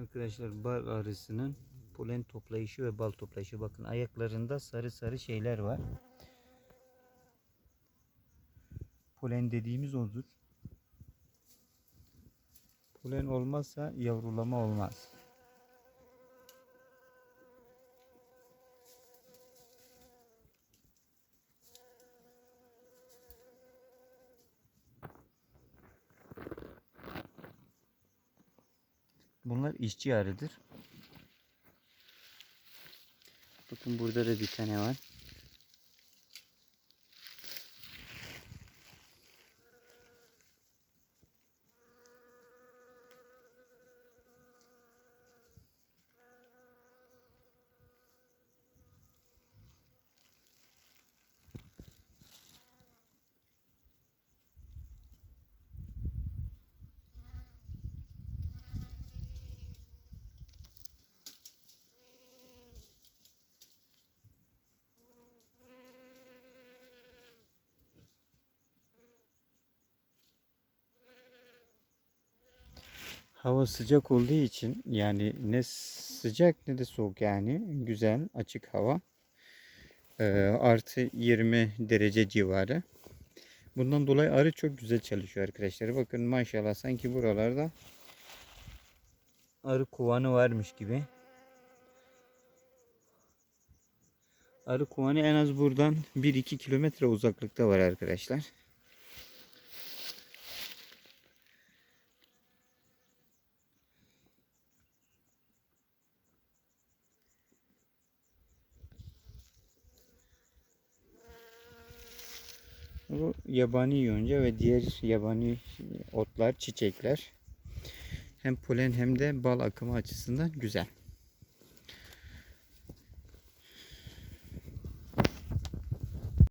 Arkadaşlar bal arısının polen toplayışı ve bal toplayışı. Bakın ayaklarında sarı sarı şeyler var. Polen dediğimiz odur. Polen olmazsa yavrulama olmaz. Bunlar işçi arıdır. Bakın burada da bir tane var. Hava sıcak olduğu için yani ne sıcak ne de soğuk yani güzel açık hava. Ee, artı 20 derece civarı. Bundan dolayı arı çok güzel çalışıyor arkadaşlar. Bakın maşallah sanki buralarda arı kovanı varmış gibi. Arı kovanı en az buradan 1-2 kilometre uzaklıkta var arkadaşlar. Bu yabani yonca ve diğer yabani otlar, çiçekler hem polen hem de bal akımı açısından güzel.